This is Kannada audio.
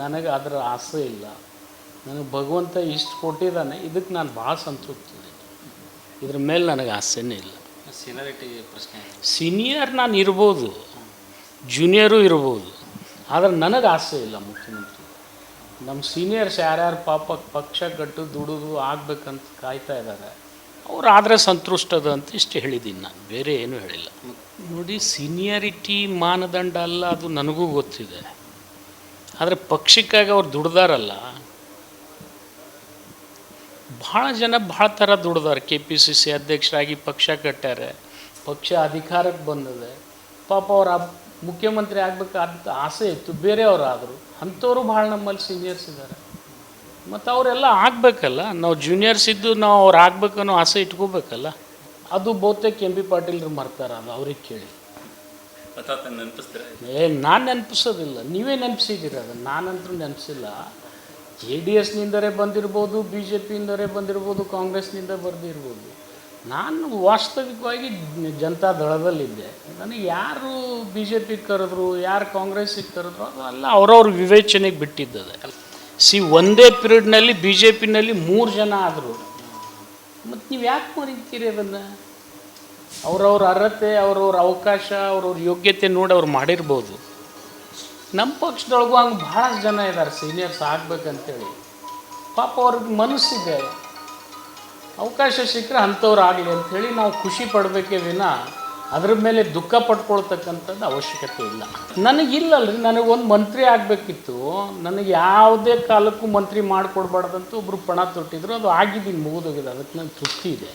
ನನಗೆ ಅದರ ಆಸೆ ಇಲ್ಲ. ನನಗೆ ಭಗವಂತ ಇಷ್ಟು ಕೊಟ್ಟಿದ್ದಾನೆ ಇದಕ್ಕೆ ನಾನು ಭಾಳ ಸಂತೃಪ್ತಿ ಇದ್ರ ಮೇಲೆ ನನಗೆ ಆಸೆನೇ ಇಲ್ಲ. ಸೀನಿಯರಿಟಿ ಪ್ರಶ್ನೆ ಸೀನಿಯರ್ ನಾನು ಇರ್ಬೋದು ಜೂನಿಯರು ಇರ್ಬೋದು ಆದರೆ ನನಗೆ ಆಸೆ ಇಲ್ಲ ಮುಖ್ಯಮಂತ್ರಿ. ನಮ್ಮ ಸೀನಿಯರ್ಸ್ ಯಾರ್ಯಾರು ಪಾಪ ಪಕ್ಷ ಕಟ್ಟು ದುಡಿದು ಆಗಬೇಕಂತ ಕಾಯ್ತಾ ಇದ್ದಾರೆ ಅವ್ರು ಆದರೆ ಸಂತುಷ್ಟದ ಅಂತ ಇಷ್ಟು ಹೇಳಿದ್ದೀನಿ ನಾನು ಬೇರೆ ಏನೂ ಹೇಳಿಲ್ಲ. ನೋಡಿ ಸೀನಿಯರಿಟಿ ಮಾನದಂಡ ಅಲ್ಲ ಅದು ನನಗೂ ಗೊತ್ತಿದೆ. ಆದರೆ ಪಕ್ಷಕ್ಕಾಗಿ ಅವ್ರು ದುಡ್ದಾರಲ್ಲ. ಭಾಳ ಜನ ಭಾಳ ಥರ ದುಡ್ದಾರೆ. ಕೆ ಪಿ ಸಿ ಸಿ ಅಧ್ಯಕ್ಷರಾಗಿ ಪಕ್ಷ ಕಟ್ಟಾರೆ ಪಕ್ಷ ಅಧಿಕಾರಕ್ಕೆ ಬಂದಿದೆ. ಪಾಪ ಅವ್ರು ಮುಖ್ಯಮಂತ್ರಿ ಆಗ್ಬೇಕಾದ ಆಸೆ ಇತ್ತು ಬೇರೆಯವರಾದರು ಅಂಥವರು ಭಾಳ ನಮ್ಮಲ್ಲಿ ಸೀನಿಯರ್ಸ್ ಇದ್ದಾರೆ ಮತ್ತು ಅವರೆಲ್ಲ ಆಗಬೇಕಲ್ಲ, ನಾವು ಜೂನಿಯರ್ಸ್ ಇದ್ದು ನಾವು ಅವ್ರು ಆಗಬೇಕನ್ನೋ ಆಸೆ ಇಟ್ಕೋಬೇಕಲ್ಲ. ಅದು ಬಹುತೇಕ ಎಂ ಬಿ ಪಾಟೀಲ್ರು ಮರ್ತಾರೆ, ಅದು ಅವ್ರಿಗೆ ಕೇಳಿ. ಏ, ನಾನು ನೆನಪಿಸೋದಿಲ್ಲ. ನೀವೇ ನೆನಪಿಸಿದ್ದೀರ? ಅದನ್ನು ನಾನಂತರೂ ನೆನಪಿಸಿಲ್ಲ. ಜೆ ಡಿ ಎಸ್ನಿಂದಲೇ ಬಂದಿರ್ಬೋದು, ಬಿ ಜೆ ಪಿಯಿಂದಲೇ ಬಂದಿರ್ಬೋದು, ಕಾಂಗ್ರೆಸ್ನಿಂದ ಬರ್ದಿರ್ಬೋದು. ನಾನು ವಾಸ್ತವಿಕವಾಗಿ ಜನತಾ ದಳದಲ್ಲಿದ್ದೆ. ನನಗೆ ಯಾರು ಬಿ ಜೆ ಪಿಗೆ ಕರೆದ್ರು, ಯಾರು ಕಾಂಗ್ರೆಸ್ಸಿಗೆ ಕರೆದ್ರು, ಅದು ಅಲ್ಲ, ಅವ್ರವ್ರ ವಿವೇಚನೆಗೆ ಬಿಟ್ಟಿದ್ದದೆ. ಸಿ, ಒಂದೇ ಪೀರಿಯಡ್ನಲ್ಲಿ ಬಿ ಜೆ ಪಿನಲ್ಲಿ ಮೂರು ಜನ ಆದರು. ಮತ್ತು ನೀವು ಯಾಕೆ ಮರಿತೀರಿ ಅದನ್ನು? ಅವ್ರವ್ರ ಅರ್ಹತೆ, ಅವ್ರವ್ರ ಅವಕಾಶ, ಅವ್ರವ್ರ ಯೋಗ್ಯತೆ ನೋಡಿ ಅವ್ರು ಮಾಡಿರ್ಬೋದು. ನಮ್ಮ ಪಕ್ಷದೊಳಗೂ ಹಂಗೆ ಭಾಳಷ್ಟು ಜನ ಇದ್ದಾರೆ ಸೀನಿಯರ್ಸ್ ಆಗ್ಬೇಕಂತೇಳಿ. ಪಾಪ ಅವ್ರಿಗೆ ಮನಸ್ಸಿದೆ. ಅವಕಾಶ ಸಿಕ್ಕರೆ ಅಂಥವ್ರು ಆಗಲಿ ಅಂಥೇಳಿ ನಾವು ಖುಷಿ ಪಡಬೇಕೇ ವಿನ ಅದ್ರ ಮೇಲೆ ದುಃಖ ಪಡ್ಕೊಳ್ತಕ್ಕಂಥದ್ದು ಅವಶ್ಯಕತೆ ಇಲ್ಲ. ನನಗಿಲ್ಲಲ್ರಿ ಒಂದು ಮಂತ್ರಿ ಆಗಬೇಕಿತ್ತು. ನನಗೆ ಯಾವುದೇ ಕಾಲಕ್ಕೂ ಮಂತ್ರಿ ಮಾಡಿಕೊಡ್ಬಾರ್ದಂತ ಒಬ್ಬರು ಪಣ ತೊಟ್ಟಿದ್ರು, ಅದು ಆಗಿದ್ದೀನಿ, ಮುಗಿದೋಗಿದೆ, ಅದಕ್ಕೆ ನನಗೆ ತೃಪ್ತಿ ಇದೆ.